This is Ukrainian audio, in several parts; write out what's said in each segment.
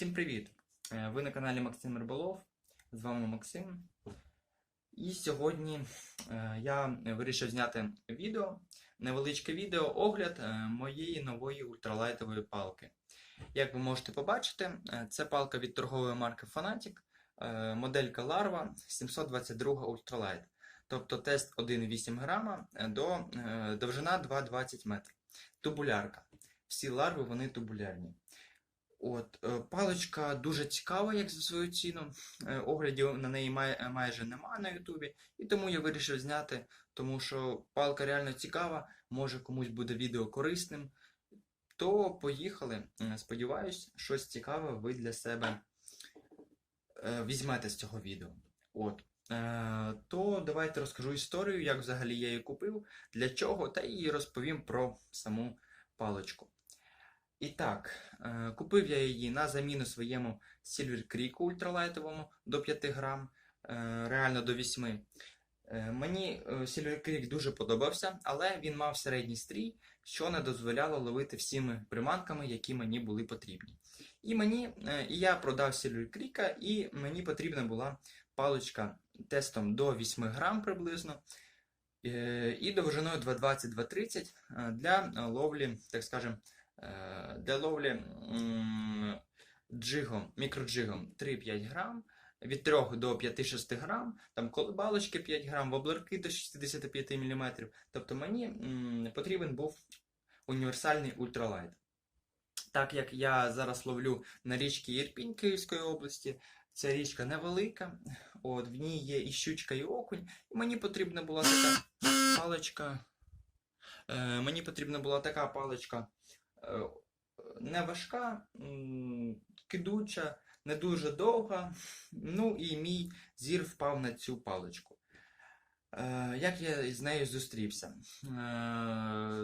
Всім привіт! Е, Ви на каналі Максим Риболов. З вами Максим. І сьогодні е, я вирішив зняти відео, невеличке відео огляд е, моєї нової ультралайтової палки. Як ви можете побачити, це палка від торгової марки Fanatic, моделька Larva 722 Ultralight. Тобто тест 1,8 грама до довжина 2,20 метрів. Тубулярка. Всі ларви вони тубулярні. От, е, паличка дуже цікава, як за свою ціну. Е, Оглядів на неї е, майже нема на Ютубі, і тому я вирішив зняти, тому що палка реально цікава, може комусь буде відео корисним. То поїхали. Сподіваюсь, щось цікаве ви для себе візьмете з цього відео. От. То давайте розкажу історію, як взагалі я її купив, для чого, та і розповім про саму паличку. І так, е, купив я її на заміну своєму Silver Creek ультралайтовому до 5 грам, е, реально до 8. Е, Мені Silver Creek дуже подобався, але він мав середній стрій, що не дозволяло ловити всіми приманками, які мені були потрібні. І мені, і я продав Silver Creek, і мені потрібна була паличка тестом до 8 грам приблизно. І довжиною 220-230 е, для ловлі, так скажем, е, для ловлі джигом, мікроджигом 3-5 грам, від 3 до 5-6 грам, там колебалочки 5 грам, воблерки до 65 мм. Тобто мені потрібен був універсальний ультралайт. Так як я зараз ловлю на річці Ірпінь Київської області, ця річка невелика, от, в ній є і щучка, і окунь, і мені потрібна була така паличка. Е, мені потрібна була така паличка е, не важка, кидуча, не дуже довга. Ну і мій зір впав на цю паличку. Е, Як я з нею зустрівся? Е,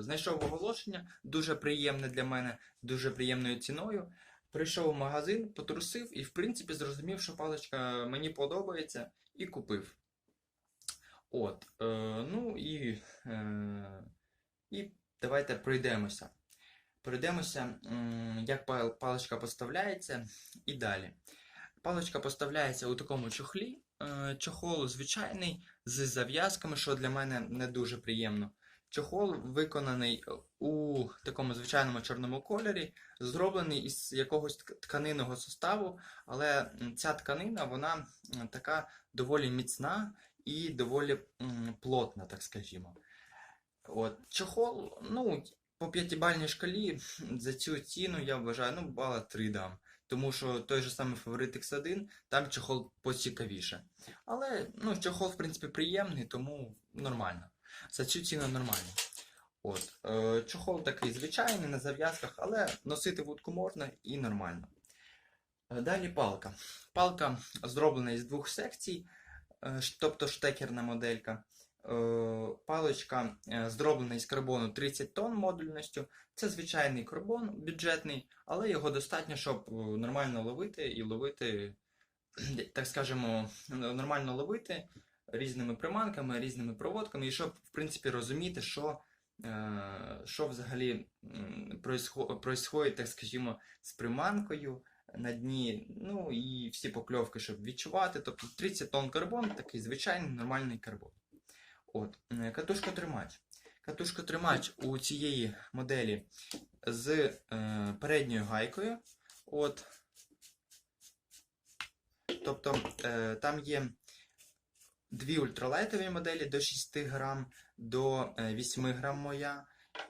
Знайшов оголошення, дуже приємне для мене, дуже приємною ціною. Прийшов в магазин, потрусив і, в принципі, зрозумів, що паличка мені подобається, і купив. От, е, ну і, е, і давайте пройдемося. Пройдемося, як паличка поставляється і далі. Паличка поставляється у такому чохлі. Е, Чохол звичайний з зав'язками, що для мене не дуже приємно. Чохол виконаний у такому звичайному чорному кольорі, зроблений із якогось тканинного составу, але ця тканина вона така доволі міцна і доволі плотна, так скажімо. От, чохол, ну, по п'ятибальній шкалі за цю ціну я вважаю, ну, бала 3 дам. Тому що той же самий фаворит X1, там чохол поцікавіше. Але ну, чохол, в принципі, приємний, тому нормально. За цю ціну нормально. От, е, чохол такий звичайний на зав'язках, але носити вудку можна і нормально. Е, Далі палка. Палка зроблена із двох секцій, е, тобто штекерна моделька. Е, Паличка е, зроблена із карбону 30 тонн модульністю. Це звичайний карбон бюджетний, але його достатньо, щоб е, нормально ловити і ловити, так скажемо, нормально ловити різними приманками, різними проводками, і щоб, в принципі, розуміти, що, що взагалі происходить, так скажімо, з приманкою на дні, ну і всі покльовки, щоб відчувати. Тобто 30 тонн карбон, такий звичайний нормальний карбон. От, е, катушка тримач. Катушка тримач у цієї моделі з е, передньою гайкою. От. Тобто е, там є дві ультралайтові моделі до 6 грам, до е, 8 грам моя,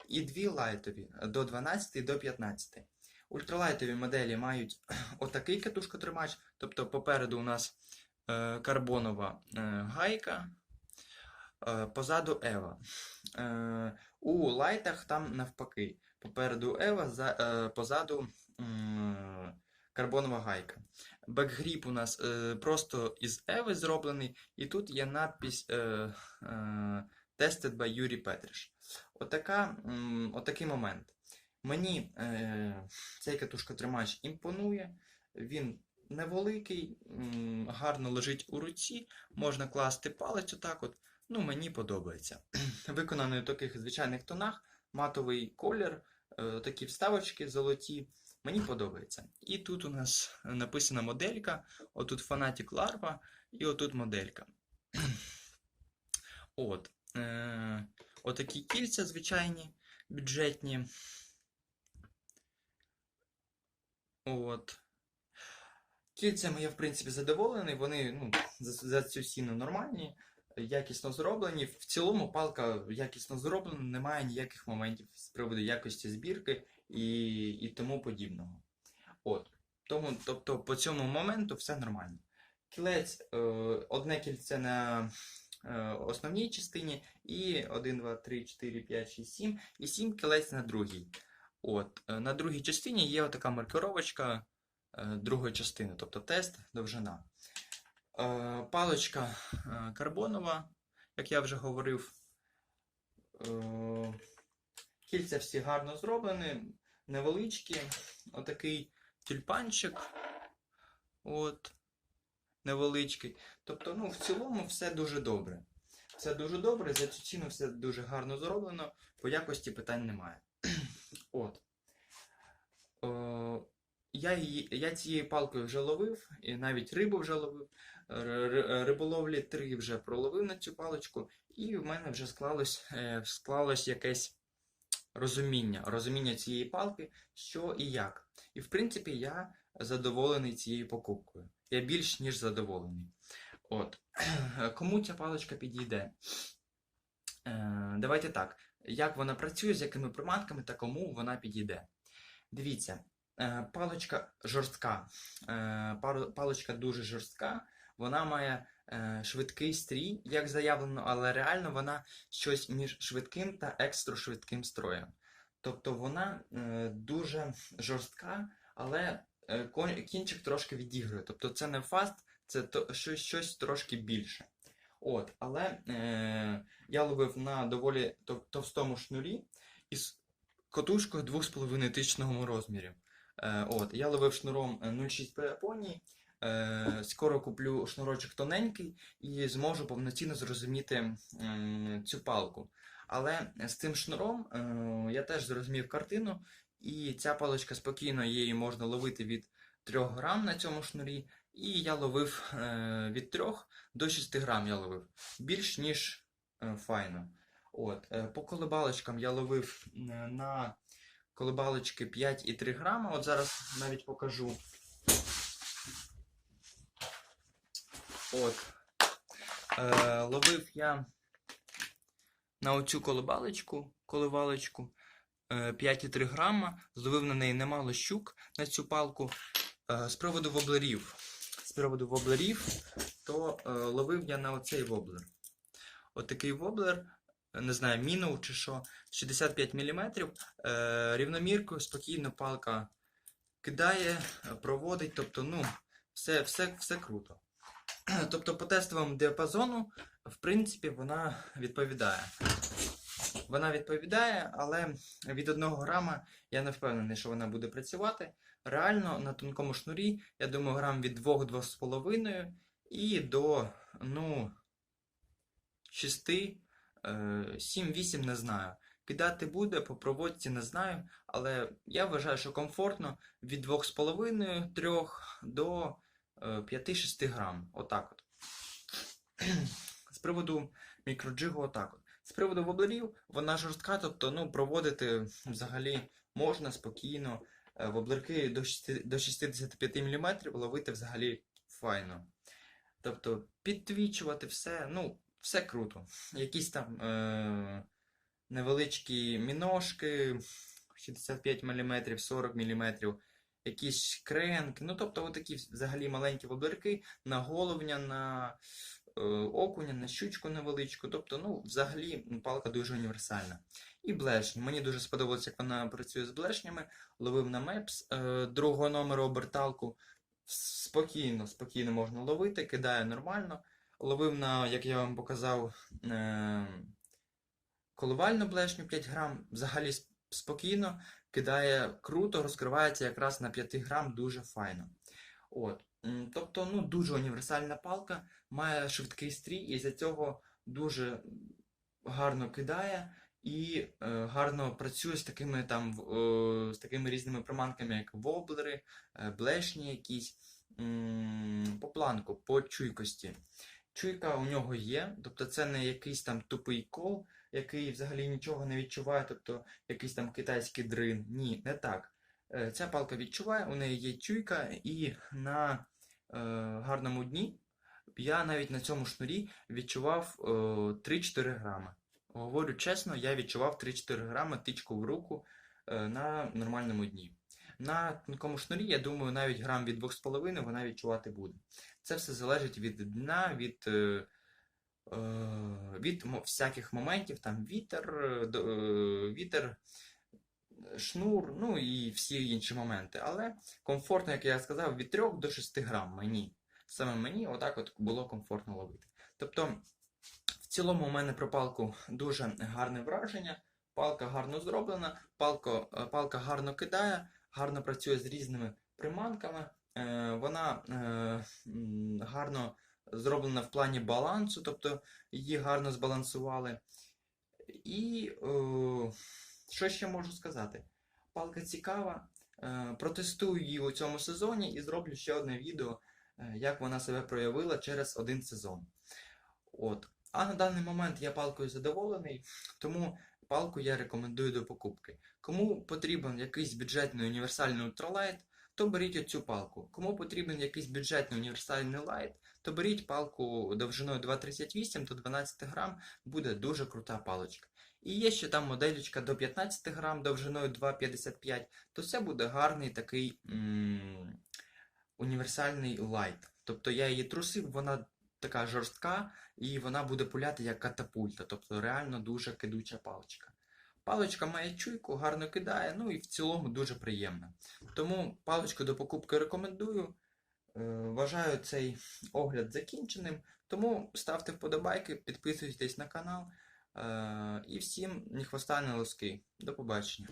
і дві лайтові до 12 і до 15. Ультралайтові моделі мають отакий катушкотримач, тобто попереду у нас е, карбонова е, гайка, е, позаду Ева. Е, у лайтах там навпаки. Попереду Ева, е, позаду карбонова гайка. Бекгріп у нас е, просто із Еви зроблений, і тут є надпись е, е, Tested by Юрій Петриш. Отакий момент. Мені е, цей катушкотримач імпонує, він невеликий, гарно лежить у руці, можна класти палець отак от. Ну, мені подобається. Виконаний у таких звичайних тонах, матовий колір, е, такі вставочки золоті, Мені подобається. І тут у нас написана моделька, отут Fanatic Larva і отут моделька. От. Е, отакі кільця звичайні, бюджетні. От. Кільцями я, в принципі, задоволений. Вони ну, за, за цю ціну нормальні, якісно зроблені. В цілому палка якісно зроблена, немає ніяких моментів з приводу якості збірки і, і тому подібного. От. Тому, тобто, по цьому моменту все нормально. Кілець, е, одне кільце на е, основній частині, і 1, 2, 3, 4, 5, 6, 7, і 7 кілець на другій. От, е, на другій частині є така маркировочка е, другої частини, тобто тест, довжина. Е, Паличка е, карбонова, як я вже говорив. Е, Кільця всі гарно зроблені, невеличкі. Отакий тюльпанчик. От, невеличкий. Тобто, ну, в цілому все дуже добре. Все дуже добре, за цю ціну все дуже гарно зроблено, по якості питань немає. От. Я, її, я цією палкою вже ловив, і навіть рибу вже ловив. Риболовлі 3 вже проловив на цю паличку, і в мене вже склалось, е, склалось якесь розуміння, розуміння цієї палки, що і як. І в принципі я задоволений цією покупкою. Я більш ніж задоволений. От. Кому ця паличка підійде? Е, давайте так. Як вона працює, з якими приманками та кому вона підійде. Дивіться, е, паличка жорстка. Паличка дуже жорстка. Вона має е, швидкий стрій, як заявлено, але реально вона щось між швидким та екстрошвидким строєм. Тобто вона е, дуже жорстка, але е, кінчик трошки відігрує. Тобто це не фаст, це то, щось, щось трошки більше. От, але е, я ловив на доволі тов- товстому шнурі із котушкою 2,5 тисячного розмірі. Е, от, я ловив шнуром е, 0,6 по Японії. Е, скоро куплю шнурочок тоненький і зможу повноцінно зрозуміти цю палку. Але з цим шнуром е, я теж зрозумів картину, і ця паличка спокійно її можна ловити від 3 грам на цьому шнурі. І я ловив е, від 3 до 6 грам я ловив. Більш ніж файно. От, по колебалочкам я ловив на колебалочки 5,3 грама. От зараз навіть покажу. От. Е, ловив я на оцю колебалочку, коливалочку е, 5,3 грама. Зловив на неї немало щук на цю палку. Е, з приводу воблерів. З приводу воблерів, то е, ловив я на оцей воблер. Отакий воблер, е, не знаю, мінов чи що, 65 мм. Е, рівноміркою, спокійно палка кидає, е, проводить, тобто, ну, все, все, все круто. Тобто, по тестовому діапазону, в принципі, вона відповідає. Вона відповідає, але від 1 грама я не впевнений, що вона буде працювати. Реально на тонкому шнурі, я думаю, грам від 2-2,5 і до ну, 6, 7-8 не знаю. Кидати буде, по проводці не знаю, але я вважаю, що комфортно від 2,5-3 до е, 5-6 грам. Отак от. З приводу мікроджигу, отак от. З приводу воблерів, вона жорстка, тобто ну, проводити взагалі можна спокійно. Е, Воблерки до, 6, до 65 мм ловити взагалі файно. Тобто підтвічувати все, ну, все круто. Якісь там е- невеличкі міношки 65 мм, 40 мм, якісь кренки. Ну, тобто, отакі взагалі маленькі воблерки на головня, на е, окуня, на щучку невеличку. Тобто, ну, взагалі палка дуже універсальна. І блешні. Мені дуже сподобалось, як вона працює з блешнями. Ловив на Мепс е, другого номеру оберталку. Спокійно, спокійно можна ловити, кидає нормально. Ловив на, як я вам показав, е, коливальну блешню 5 грам. Взагалі спокійно, кидає круто, розкривається якраз на 5 грам дуже файно. От. Тобто, ну, дуже універсальна палка, має швидкий стрій і за цього дуже гарно кидає і е, гарно працює з такими там о, з такими різними приманками, як воблери, е, блешні якісь, м, по планку, по чуйкості. Чуйка у нього є, тобто це не якийсь там тупий кол, який взагалі нічого не відчуває, тобто якийсь там китайський дрин. Ні, не так. Е, Ця палка відчуває, у неї є чуйка, і на е, гарному дні я навіть на цьому шнурі відчував е, 3-4 грами. Говорю чесно, я відчував 3-4 грами тичку в руку е, на нормальному дні. На тонкому шнурі, я думаю, навіть грам від 2,5 вона відчувати буде. Це все залежить від дна, від, е, від всяких моментів, там вітер, е, е, вітер, шнур, ну і всі інші моменти. Але комфортно, як я сказав, від 3 до 6 грам мені. Саме мені отак от було комфортно ловити. Тобто, в цілому у мене про палку дуже гарне враження. Палка гарно зроблена, палко, е, палка гарно кидає, гарно працює з різними приманками. Е, вона е, гарно зроблена в плані балансу, тобто її гарно збалансували. І е, що ще можу сказати? Палка цікава. Е, протестую її у цьому сезоні і зроблю ще одне відео, е, як вона себе проявила через один сезон. От. А на даний момент я палкою задоволений, тому палку я рекомендую до покупки. Кому потрібен якийсь бюджетний універсальний ультралайт, то беріть оцю палку. Кому потрібен якийсь бюджетний універсальний лайт, то беріть палку довжиною 2,38 до 12 грам, буде дуже крута паличка. І є ще там моделечка до 15 грам довжиною 2,55, то це буде гарний такий універсальний лайт. Тобто я її трусив, вона така жорстка, і вона буде пуляти як катапульта, тобто реально дуже кидуча паличка. Паличка має чуйку, гарно кидає, ну і в цілому дуже приємна. Тому паличку до покупки рекомендую. Е, Вважаю цей огляд закінченим. Тому ставте вподобайки, підписуйтесь на канал. Е, І всім ні хвоста, не лоски. До побачення.